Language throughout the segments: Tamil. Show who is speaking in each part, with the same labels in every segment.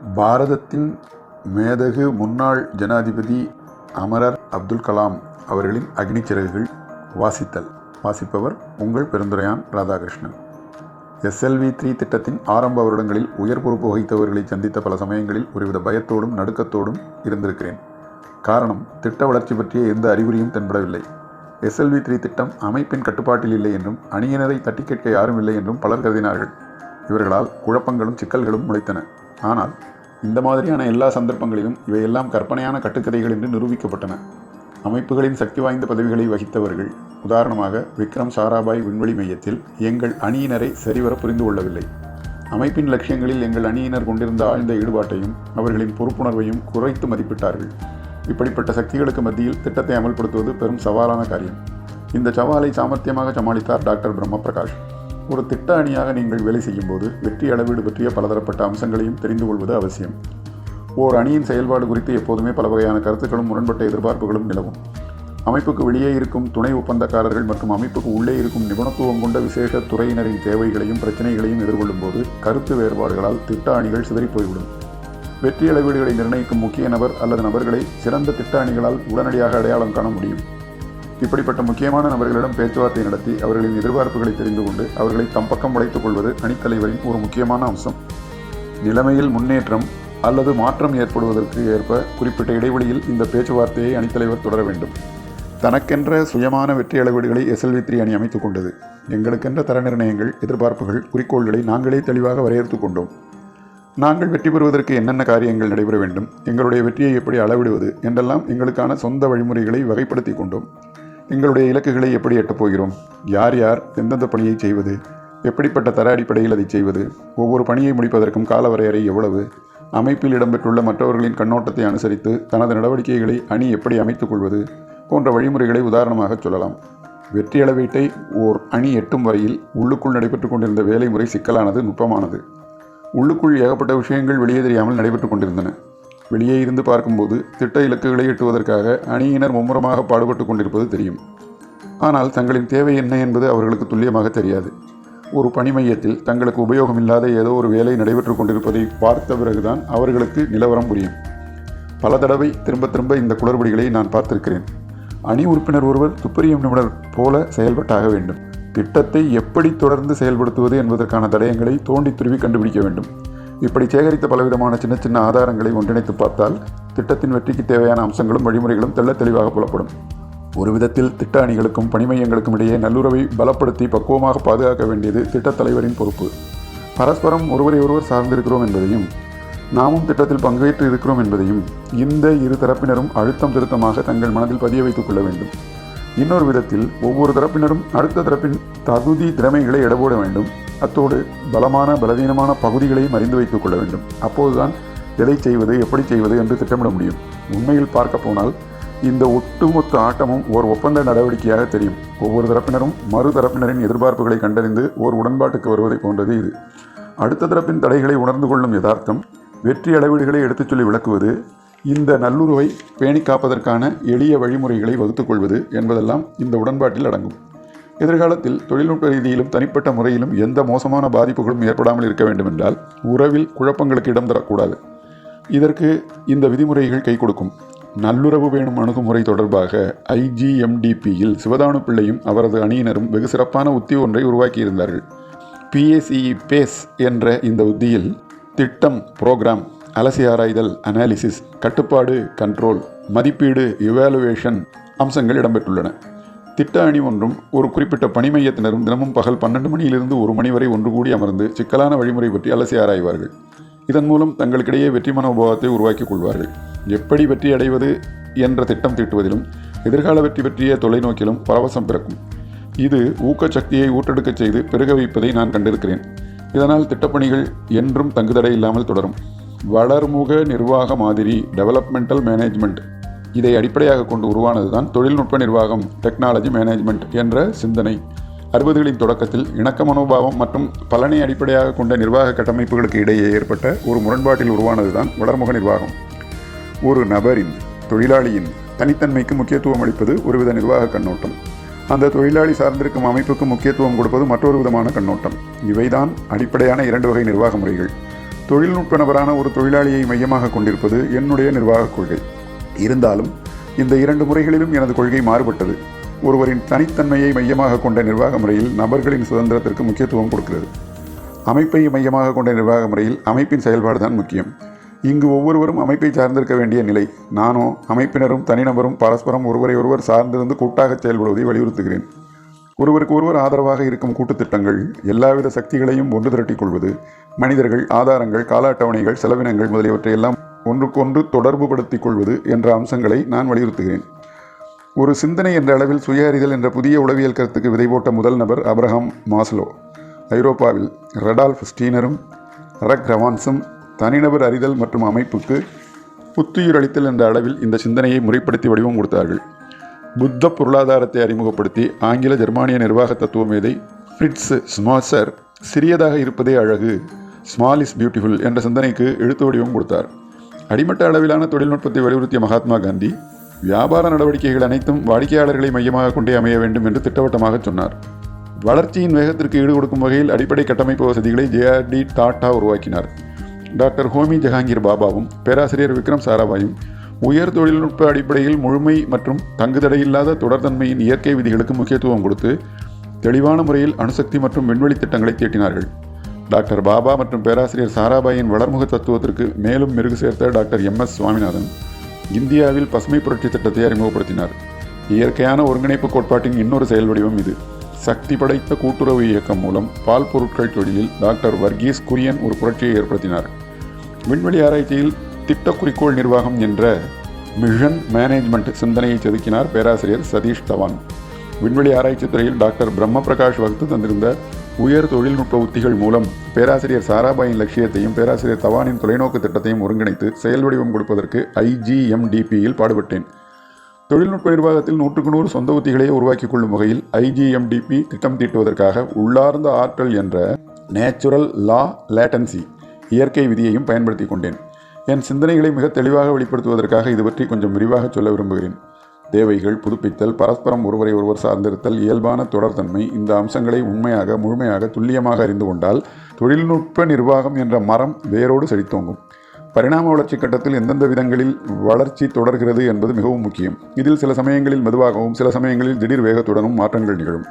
Speaker 1: பாரதத்தின் மேதகு முன்னாள் ஜனாதிபதி அமரர் அப்துல் கலாம் அவர்களின் அக்னி சிறகுகள் வாசித்தல். வாசிப்பவர் உங்கள் பெருந்துரையான் ராதாகிருஷ்ணன். எஸ்எல்வி த்ரீ திட்டத்தின் ஆரம்ப வருடங்களில் உயர் பொறுப்பு வகித்தவர்களை சந்தித்த பல சமயங்களில் ஒருவித பயத்தோடும் நடுக்கத்தோடும் இருந்திருக்கிறேன். காரணம் திட்ட வளர்ச்சி பற்றிய எந்த அறிகுறியும் தென்படவில்லை. எஸ்எல்வி த்ரீ திட்டம் அமைப்பின் கட்டுப்பாட்டில் இல்லை என்றும் அணியினரை தட்டி கேட்க யாரும் இல்லை என்றும் பலர் கருதினார்கள். இவர்களால் குழப்பங்களும் சிக்கல்களும் முளைத்தன. ஆனால் இந்த மாதிரியான எல்லா சந்தர்ப்பங்களிலும் இவையெல்லாம் கற்பனையான கட்டுக்கதைகள் என்று நிரூபிக்கப்பட்டன. அமைப்புகளின் சக்தி வாய்ந்த பதவிகளை வகித்தவர்கள் உதாரணமாக விக்ரம் சாராபாய் விண்வெளி மையத்தில் எங்கள் அணியினரை சரிவர புரிந்து கொள்ளவில்லை. அமைப்பின் லட்சியங்களில் எங்கள் அணியினர் கொண்டிருந்த ஆழ்ந்த ஈடுபாட்டையும் அவர்களின் பொறுப்புணர்வையும் குறைத்து மதிப்பிட்டார்கள். இப்படிப்பட்ட சக்திகளுக்கு மத்தியில் திட்டத்தை அமல்படுத்துவது பெரும் சவாலான காரியம். இந்த சவாலை சாமர்த்தியமாக சமாளித்தார் டாக்டர் பிரம்மபிரகாஷ் ஒரு திட்ட அணியாக நீங்கள் வேலை செய்யும்போது வெற்றி அளவீடு பற்றிய பலதரப்பட்ட அம்சங்களையும் தெரிந்து கொள்வது அவசியம். ஓர் அணியின் செயல்பாடு குறித்து எப்போதுமே பல வகையான கருத்துக்களும் முரண்பட்ட எதிர்பார்ப்புகளும் நிலவும். அமைப்புக்கு வெளியே இருக்கும் துணை ஒப்பந்தக்காரர்கள் மற்றும் அமைப்புக்கு உள்ளே இருக்கும் நிபுணத்துவம் கொண்ட விசேஷ துறையினரின் தேவைகளையும் பிரச்சனைகளையும் எதிர்கொள்ளும் போது கருத்து வேறுபாடுகளால் திட்ட அணிகள் சிதறிப்போய்விடும். வெற்றி அளவீடுகளை நிர்ணயிக்கும் முக்கிய நபர் அல்லது நபர்களை சிறந்த திட்ட அணிகளால் உடனடியாக அடையாளம் காண முடியும். இப்படிப்பட்ட முக்கியமான நபர்களிடம் பேச்சுவார்த்தை நடத்தி அவர்களின் எதிர்பார்ப்புகளை தெரிந்து கொண்டு அவர்களை தம் பக்கம் உழைத்துக் கொள்வது அணித்தலைவரின் ஒரு முக்கியமான அம்சம். நிலைமையில் முன்னேற்றம் அல்லது மாற்றம் ஏற்படுவதற்கு ஏற்ப குறிப்பிட்ட இடைவெளியில் இந்த பேச்சுவார்த்தையை அணித்தலைவர் தொடர வேண்டும். தனக்கென்ற சுயமான வெற்றி அளவீடுகளை எஸ்எல்வி த்ரீ அணி அமைத்துக் கொண்டது. எங்களுக்கென்ற தர நிர்ணயங்கள் எதிர்பார்ப்புகள் குறிக்கோள்களை நாங்களே தெளிவாக வரையறுத்து கொண்டோம். நாங்கள் வெற்றி பெறுவதற்கு என்னென்ன காரியங்கள் நடைபெற வேண்டும் எங்களுடைய வெற்றியை எப்படி அளவிடுவது என்றெல்லாம் எங்களுக்கான சொந்த வழிமுறைகளை வகைப்படுத்தி கொண்டோம். எங்களுடைய இலக்குகளை எப்படி எட்டப் போகிறோம்? யார் யார் எந்தெந்த பணியை செய்வது? எப்படிப்பட்ட தர அடிப்படையில் அதை செய்வது? ஒவ்வொரு பணியை முடிப்பதற்கும் காலவரையறை எவ்வளவு? அமைப்பில் இடம்பெற்றுள்ள மற்றவர்களின் கண்ணோட்டத்தை அனுசரித்து தனது நடவடிக்கைகளை அணி எப்படி அமைத்துக் கொள்வது? போன்ற வழிமுறைகளை உதாரணமாக சொல்லலாம். வெற்றி அளவீட்டை ஓர் அணி எட்டும் வரையில் உள்ளுக்குள் நடைபெற்றுக் கொண்டிருந்த வேலை முறை சிக்கலானது நுட்பமானது. உள்ளுக்குள் ஏகப்பட்ட விஷயங்கள் வெளியே தெரியாமல் நடைபெற்றுக் கொண்டிருந்தன. வெளியே இருந்து பார்க்கும்போது திட்ட இலக்குகளை எட்டுவதற்காக அணியினர் மும்முரமாக பாடுபட்டு கொண்டிருப்பது தெரியும். ஆனால் தங்களின் தேவை என்ன என்பது அவர்களுக்கு துல்லியமாக தெரியாது. ஒரு பணி மையத்தில் தங்களுக்கு உபயோகமில்லாத ஏதோ ஒரு வேலை நடைபெற்று கொண்டிருப்பதை பார்த்த பிறகுதான் அவர்களுக்கு நிலவரம் புரியும். பல தடவை திரும்ப திரும்ப இந்த குளறுபடிகளை நான் பார்த்திருக்கிறேன். அணி உறுப்பினர் ஒருவர் துப்பறியும் நிபுணர் போல செயல்பட்டாக வேண்டும். திட்டத்தை எப்படி தொடர்ந்து செயல்படுத்துவது என்பதற்கான தடயங்களை தோண்டி துருவி கண்டுபிடிக்க வேண்டும். இப்படி சேகரித்த பலவிதமான சின்ன சின்ன ஆதாரங்களை ஒன்றிணைத்து பார்த்தால் திட்டத்தின் வெற்றிக்கு தேவையான அம்சங்களும் வழிமுறைகளும் தெள்ள தெளிவாக புலப்படும். ஒரு விதத்தில் திட்ட அணிகளுக்கும் பணிமையங்களுக்கும் இடையே நல்லுறவை பலப்படுத்தி பக்குவமாக பாதுகாக்க வேண்டியது திட்டத் தலைவரின் பொறுப்பு. பரஸ்பரம் ஒருவரை ஒருவர் சார்ந்திருக்கிறோம் என்பதையும் நாமும் திட்டத்தில் பங்கேற்று இருக்கிறோம் என்பதையும் இந்த இரு தரப்பினரும் அழுத்தம் திருத்தமாக தங்கள் மனதில் பதிய வைத்துக் கொள்ள வேண்டும். இன்னொரு விதத்தில் ஒவ்வொரு தரப்பினரும் அடுத்த தரப்பின் தகுதி திறமைகளை எடபோட வேண்டும். அத்தோடு பலமான பலவீனமான பகுதிகளையும் அறிந்து வைத்துக் கொள்ள வேண்டும். அப்போதுதான் எதை செய்வது எப்படி செய்வது என்று திட்டமிட முடியும். உண்மையில் பார்க்க போனால் இந்த ஒட்டுமொத்த ஆட்டமும் ஓர் ஒப்பந்த நடவடிக்கையாக தெரியும். ஒவ்வொரு தரப்பினரும் மறு தரப்பினரின் எதிர்பார்ப்புகளை கண்டறிந்து ஓர் உடன்பாட்டுக்கு வருவதை போன்றது இது. அடுத்த தரப்பின் தடைகளை உணர்ந்து கொள்ளும் யதார்த்தம் வெற்றி அளவீடுகளை எடுத்துச் சொல்லி விளக்குவது இந்த நல்லுறவை பேணி காப்பதற்கான எளிய வழிமுறைகளை வகுத்துக் கொள்வது என்பதெல்லாம் இந்த உடன்பாட்டில் அடங்கும். எதிர்காலத்தில் தொழில்நுட்ப ரீதியிலும் தனிப்பட்ட முறையிலும் எந்த மோசமான பாதிப்புகளும் ஏற்படாமல் இருக்க வேண்டுமென்றால் உறவில் குழப்பங்களுக்கு இடம் தரக்கூடாது. இதற்கு இந்த விதிமுறைகள் கை கொடுக்கும். நல்லுறவு வேணும் அணுகுமுறை தொடர்பாக ஐஜிஎம்டிபியில் சிவதானு பிள்ளையும் அவரது அணியினரும் வெகு சிறப்பான உத்தி ஒன்றை உருவாக்கியிருந்தார்கள். பிஎஸ்இ பேஸ் என்ற இந்த உத்தியில் திட்டம் புரோகிராம் அலசி ஆராய்தல் அனாலிசிஸ் கட்டுப்பாடு கண்ட்ரோல் மதிப்பீடு இவாலுவேஷன் அம்சங்கள் இடம்பெற்றுள்ளன. திட்ட அணி ஒன்றும் ஒரு குறிப்பிட்ட பணி மையத்தினரும் தினமும் பகல் பன்னெண்டு மணியிலிருந்து ஒரு மணி வரை ஒன்று கூடி அமர்ந்து சிக்கலான வழிமுறை பற்றி அலசி ஆராய்வார்கள். இதன் மூலம் தங்களுக்கிடையே வெற்றி மனோபாவத்தை உருவாக்கிக் கொள்வார்கள். எப்படி வெற்றி அடைவது என்ற திட்டம் தீட்டுவதிலும் எதிர்கால வெற்றி பற்றிய தொலைநோக்கிலும் பரவசம் பிறக்கும். இது ஊக்கச்சக்தியை ஊட்டெடுக்கச் செய்து பெருக வைப்பதை நான் கண்டிருக்கிறேன். இதனால் திட்டப்பணிகள் என்றும் தங்குதடை இல்லாமல் தொடரும். வளர்முக நிர்வாக மாதிரி டெவலப்மெண்டல் மேனேஜ்மெண்ட் இதை அடிப்படையாக கொண்டு உருவானதுதான் தொழில்நுட்ப நிர்வாகம் டெக்னாலஜி மேனேஜ்மெண்ட் என்ற சிந்தனை. அறுபதுகளின் தொடக்கத்தில் இணக்க மனோபாவம் மற்றும் பலனை அடிப்படையாக கொண்ட நிர்வாக கட்டமைப்புகளுக்கு இடையே ஏற்பட்ட ஒரு முரண்பாட்டில் உருவானது தான் வளர்முக நிர்வாகம். ஒரு நபரின் தொழிலாளியின் தனித்தன்மைக்கு முக்கியத்துவம் அளிப்பது ஒருவித நிர்வாக கண்ணோட்டம். அந்த தொழிலாளி சார்ந்திருக்கும் அமைப்புக்கு முக்கியத்துவம் கொடுப்பது மற்றொரு விதமான கண்ணோட்டம். இவைதான் அடிப்படையான இரண்டு வகை நிர்வாக முறைகள். தொழில்நுட்ப நபரான ஒரு தொழிலாளியை மையமாக கொண்டிருப்பது என்னுடைய நிர்வாகக் கொள்கை. இருந்தாலும் இந்த இரண்டு முறைகளிலும் எனது கொள்கை மாறுபட்டது. ஒருவரின் தனித்தன்மையை மையமாக கொண்ட நிர்வாக முறையில் நபர்களின் சுதந்திரத்திற்கு முக்கியத்துவம் கொடுக்கிறது. அமைப்பை மையமாக கொண்ட நிர்வாக முறையில் அமைப்பின் செயல்பாடு தான் முக்கியம். இங்கு ஒவ்வொருவரும் அமைப்பை சார்ந்திருக்க வேண்டிய நிலை. நானோ அமைப்பினரும் தனிநபரும் பரஸ்பரம் ஒருவரை ஒருவர் சார்ந்திருந்து கூட்டாக செயல்படுவதை வலியுறுத்துகிறேன். ஒருவருக்கு ஒருவர் ஆதரவாக இருக்கும் கூட்டுத்திட்டங்கள் எல்லாவித சக்திகளையும் ஒன்று திரட்டிக் கொள்வது மனிதர்கள் ஆதாரங்கள் கால அட்டவணைகள் செலவினங்கள் முதலியவற்றை எல்லாம் ஒன்றுக்கொன்று தொடர்புபடுத்திக் கொள்வது என்ற அம்சங்களை நான் வலியுறுத்துகிறேன். ஒரு சிந்தனை என்ற அளவில் சுய அறிதல் என்ற புதிய உளவியல் கருத்துக்கு விதை போட்ட முதல் நபர் அப்ரஹாம் மாஸ்லோ. ஐரோப்பாவில் ரெடால்ஃப் ஸ்டீனரும் ரக் ரவான்ஸும் தனிநபர் அறிதல் மற்றும் அமைப்புக்கு புத்துயிர் அளித்தல் என்ற அளவில் இந்த சிந்தனையை முறைப்படுத்தி வடிவம் கொடுத்தார்கள். புத்த பொருளாதாரத்தை அறிமுகப்படுத்தி ஆங்கில ஜெர்மானிய நிர்வாக தத்துவம் மேதை ஃப்ரிட்ஸ் ஸ்மாசர் சிறியதாக இருப்பதே அழகு. ஸ்மால் இஸ் பியூட்டிஃபுல் என்ற சிந்தனைக்கு எழுத்து வடிவம் கொடுத்தார். அடிமட்ட அளவிலான தொழில்நுட்பத்தை வலியுறுத்திய மகாத்மா காந்தி வியாபார நடவடிக்கைகள் அனைத்தும் வாடிக்கையாளர்களை மையமாக கொண்டே அமைய வேண்டும் என்று திட்டவட்டமாக சொன்னார். வளர்ச்சியின் வேகத்திற்கு ஈடு கொடுக்கும் வகையில் அடிப்படை கட்டமைப்பு வசதிகளை ஜேஆர்டி டாட்டா உருவாக்கினார். டாக்டர் ஹோமி ஜஹாங்கீர் பாபாவும் பேராசிரியர் விக்ரம் சாராபாயும் உயர் தொழில்நுட்ப அடிப்படையில் முழுமை மற்றும் தங்குதடையில்லாத தொடர்தன்மையின் இயற்கை விதிகளுக்கு முக்கியத்துவம் கொடுத்து தெளிவான முறையில் அணுசக்தி மற்றும் விண்வெளி திட்டங்களை தீட்டினார்கள். டாக்டர் பாபா மற்றும் பேராசிரியர் சாராபாயின் வளர்முக தத்துவத்திற்கு மேலும் மெருகு சேர்த்த டாக்டர் எம். எஸ். சுவாமிநாதன் இந்தியாவில் பசுமை புரட்சி திட்டத்தை அறிமுகப்படுத்தினார். இயற்கையான ஒருங்கிணைப்பு கோட்பாட்டின் இன்னொரு செயல் வடிவம் இது. சக்தி படைத்த கூட்டுறவு இயக்கம் மூலம் பால் பொருட்கள் தொழிலில் டாக்டர் வர்கீஸ் குரியன் ஒரு புரட்சியை ஏற்படுத்தினார். விண்வெளி ஆராய்ச்சியில் திட்ட குறிக்கோள் நிர்வாகம் என்ற மிஷன் மேனேஜ்மெண்ட் சிந்தனையை செதுக்கினார் பேராசிரியர் சதீஷ் தவான். விண்வெளி ஆராய்ச்சி துறையில் டாக்டர் பிரம்ம பிரகாஷ் வகுத்து தந்திருந்த உயர் தொழில்நுட்ப உத்திகள் மூலம் பேராசிரியர் சாராபாயின் லட்சியத்தையும் பேராசிரியர் தவானின் தொலைநோக்கு திட்டத்தையும் ஒருங்கிணைத்து செயல் வடிவம் கொடுப்பதற்கு ஐஜிஎம்டிபியில் பாடுபட்டேன். தொழில்நுட்ப நிர்வாகத்தில் நூற்றுக்கு நூறு சொந்த உத்திகளையே உருவாக்கிக் கொள்ளும் வகையில் ஐஜிஎம்டிபி திட்டம் தீட்டுவதற்காக உள்ளார்ந்த ஆற்றல் என்ற நேச்சுரல் லா லேட்டன்சி இயற்கை விதியையும் பயன்படுத்தி கொண்டேன். என் சிந்தனைகளை மிக தெளிவாக வெளிப்படுத்துவதற்காக இது பற்றி கொஞ்சம் விரிவாக சொல்ல விரும்புகிறேன். தேவைகள் புதுப்பித்தல் பரஸ்பரம் ஒருவரை ஒருவர் சார்ந்திருத்தல் இயல்பான தொடர்தன்மை இந்த அம்சங்களை உண்மையாக முழுமையாக துல்லியமாக அறிந்து கொண்டால் தொழில்நுட்ப நிர்வாகம் என்ற மரம் வேரோடு செழித்தோங்கும். பரிணாம வளர்ச்சி கட்டத்தில் எந்தெந்த விதங்களில் வளர்ச்சி தொடர்கிறது என்பது மிகவும் முக்கியம். இதில் சில சமயங்களில் மெதுவாகவும் சில சமயங்களில் திடீர் வேகத்துடனும் மாற்றங்கள் நிகழும்.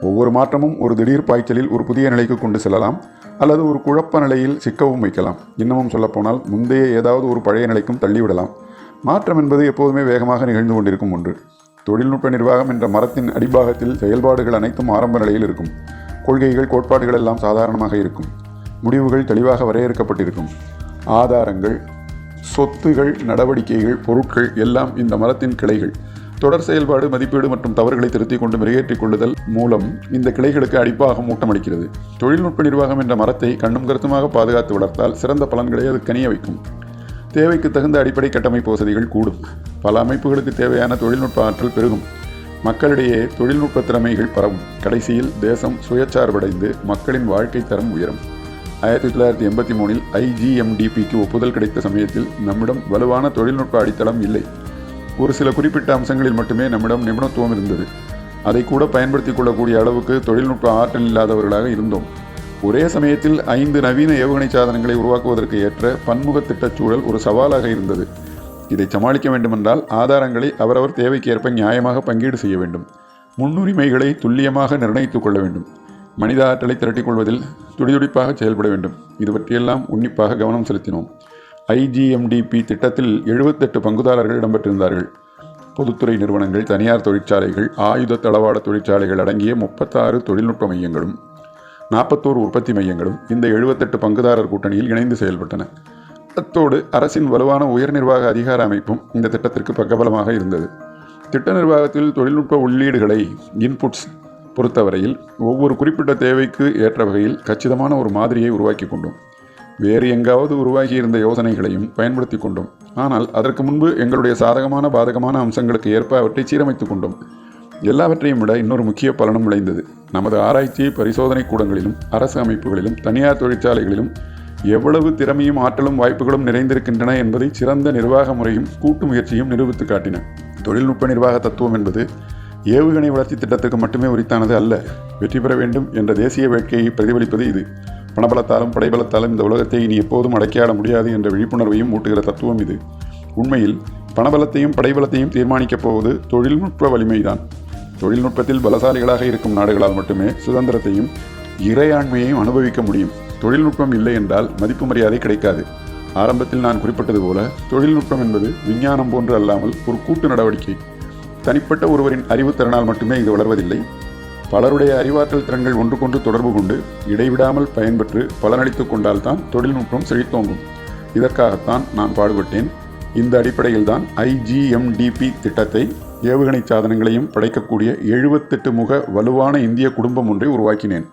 Speaker 1: ஒவ்வொரு மாற்றமும் ஒரு திடீர் பாய்ச்சலில் ஒரு புதிய நிலைக்கு கொண்டு செல்லலாம் அல்லது ஒரு குழப்ப நிலையில் சிக்கவும் வைக்கலாம். இன்னமும் சொல்லப்போனால் முந்தைய ஏதாவது ஒரு பழைய நிலைக்கும் தள்ளிவிடலாம். மாற்றம் என்பது எப்போதுமே வேகமாக நிகழ்ந்து கொண்டிருக்கும் ஒன்று. தொழில்நுட்ப நிர்வாகம் என்ற மரத்தின் அடிபாகத்தில் செயல்பாடுகள் அனைத்தும் ஆரம்ப நிலையில் இருக்கும். கொள்கைகள் கோட்பாடுகள் எல்லாம் சாதாரணமாக இருக்கும். முடிவுகள் தெளிவாக வரையறுக்கப்பட்டிருக்கும். ஆதாரங்கள் சொத்துகள் நடவடிக்கைகள் பொருட்கள் எல்லாம் இந்த மரத்தின் கிளைகள். தொடர் செயல்பாடு மதிப்பீடு மற்றும் தவறுகளை திருத்திக் கொண்டு மெருகேற்றிக் கொள்ளுதல் மூலம் இந்த கிளைகளுக்கு அடிப்பாக ஊட்டமளிக்கிறது. தொழில்நுட்ப நிர்வாகம் என்ற மரத்தை கண்ணும் கருத்துமாக பாதுகாத்து வளர்த்தால் சிறந்த பலன்களை அது கனிய வைக்கும். தேவைக்கு தகுந்த அடிப்படை கட்டமைப்பு வசதிகள் கூடும். பல அமைப்புகளுக்கு தேவையான தொழில்நுட்ப ஆற்றல் பெருகும். மக்களிடையே தொழில்நுட்ப திறமைகள் பரவும். கடைசியில் தேசம் சுயச்சார்படைந்து மக்களின் வாழ்க்கை தரம் உயரும். ஆயிரத்தி தொள்ளாயிரத்தி எண்பத்தி மூணில் ஐஜிஎம்டிபிக்கு ஒப்புதல் கிடைத்த சமயத்தில் நம்மிடம் வலுவான தொழில்நுட்ப அடித்தளம் இல்லை. ஒரு சில குறிப்பிட்ட அம்சங்களில் மட்டுமே நம்மிடம் நிபுணத்துவம் இருந்தது. அதை கூட பயன்படுத்திக் கொள்ளக்கூடிய அளவுக்கு தொழில்நுட்ப ஆற்றல் இல்லாதவர்களாக இருந்தோம். ஒரே சமயத்தில் ஐந்து நவீன ஏவுகணை சாதனங்களை உருவாக்குவதற்கு ஏற்ற பன்முக திட்டச்சூழல் ஒரு சவாலாக இருந்தது. இதை சமாளிக்க வேண்டுமென்றால் ஆதாரங்களை அவரவர் தேவைக்கேற்ப நியாயமாக பங்கீடு செய்ய வேண்டும். முன்னுரிமைகளை துல்லியமாக நிர்ணயித்துக் கொள்ள வேண்டும். மனித ஆற்றலை திரட்டிக் கொள்வதில் துடிதுடிப்பாக செயல்பட வேண்டும். இது பற்றியெல்லாம் உன்னிப்பாக கவனம் செலுத்தினோம். ஐஜிஎம்டிபி திட்டத்தில் எழுபத்தெட்டு பங்குதாரர்கள் இடம்பெற்றிருந்தார்கள். பொதுத்துறை நிறுவனங்கள் தனியார் தொழிற்சாலைகள் ஆயுத தளவாட தொழிற்சாலைகள் அடங்கிய முப்பத்தாறு தொழில்நுட்ப மையங்களும் நாற்பத்தோரு உற்பத்தி மையங்களும் இந்த எழுபத்தெட்டு பங்குதாரர் கூட்டணியில் இணைந்து செயல்பட்டன. அத்தோடு அரசின் வலுவான உயர் நிர்வாக அதிகார அமைப்பும் இந்த திட்டத்திற்கு பக்கபலமாக இருந்தது. திட்ட நிர்வாகத்தில் தொழில்நுட்ப உள்ளீடுகளை இன்புட்ஸ் பொறுத்தவரையில் ஒவ்வொரு குறிப்பிட்ட தேவைக்கு ஏற்ற வகையில் கச்சிதமான ஒரு மாதிரியை உருவாக்கி கொண்டோம். வேறு எங்காவது உருவாகியிருந்த யோசனைகளையும் பயன்படுத்தி கொண்டோம். ஆனால் அதற்கு முன்பு எங்களுடைய சாதகமான பாதகமான அம்சங்களுக்கு ஏற்ப அவற்றை சீரமைத்து கொண்டோம். எல்லாவற்றையும் விட இன்னொரு முக்கிய பலனும் விளைந்தது. நமது ஆராய்ச்சி பரிசோதனை கூடங்களிலும் அரசு அமைப்புகளிலும் தனியார் தொழிற்சாலைகளிலும் எவ்வளவு திறமையும் ஆற்றலும் வாய்ப்புகளும் நிறைந்திருக்கின்றன என்பதை சிறந்த நிர்வாக முறையும் கூட்டு முயற்சியும் நிரூபித்து காட்டின. தொழில்நுட்ப நிர்வாக தத்துவம் என்பது ஏவுகணை வளர்ச்சி திட்டத்துக்கு மட்டுமே உரித்தானது அல்ல. வெற்றி பெற வேண்டும் என்ற தேசிய வேட்கையை பிரதிபலிப்பது இது. பணபலத்தாலும் படைபலத்தாலும் இந்த உலகத்தை இனி எப்போதும் அடக்கியாட முடியாது என்ற விழிப்புணர்வையும் ஊட்டுகிற தத்துவம் இது. உண்மையில் பணபலத்தையும் படைபலத்தையும் தீர்மானிக்கப் போவது தொழில்நுட்ப வலிமைதான். தொழில்நுட்பத்தில் பலசாலிகளாக இருக்கும் நாடுகளால் மட்டுமே சுதந்திரத்தையும் இறையாண்மையையும் அனுபவிக்க முடியும். தொழில்நுட்பம் இல்லை என்றால் மதிப்பு மரியாதை கிடைக்காது. ஆரம்பத்தில் நான் குறிப்பிட்டது போல தொழில்நுட்பம் என்பது விஞ்ஞானம் போன்று அல்லாமல் ஒரு கூட்டு நடவடிக்கை. தனிப்பட்ட ஒருவரின் அறிவுத்திறனால் மட்டுமே இது வளர்வதில்லை. பலருடைய அறிவாற்றல் திறன்கள் ஒன்றுக்கொன்று தொடர்பு கொண்டு இடைவிடாமல் பயன்பெற்று பலனளித்துக் கொண்டால்தான் தொழில்நுட்பம் செழித்தோங்கும். இதற்காகத்தான் நான் பாடுபட்டேன். இந்த அடிப்படையில்தான் ஐஜிஎம்டிபி திட்டத்தை ஏவுகணை சாதனங்களையும் படைக்கக்கூடிய எழுபத்தெட்டு முக வலுவான இந்திய குடும்பம் ஒன்றை உருவாக்கினேன்.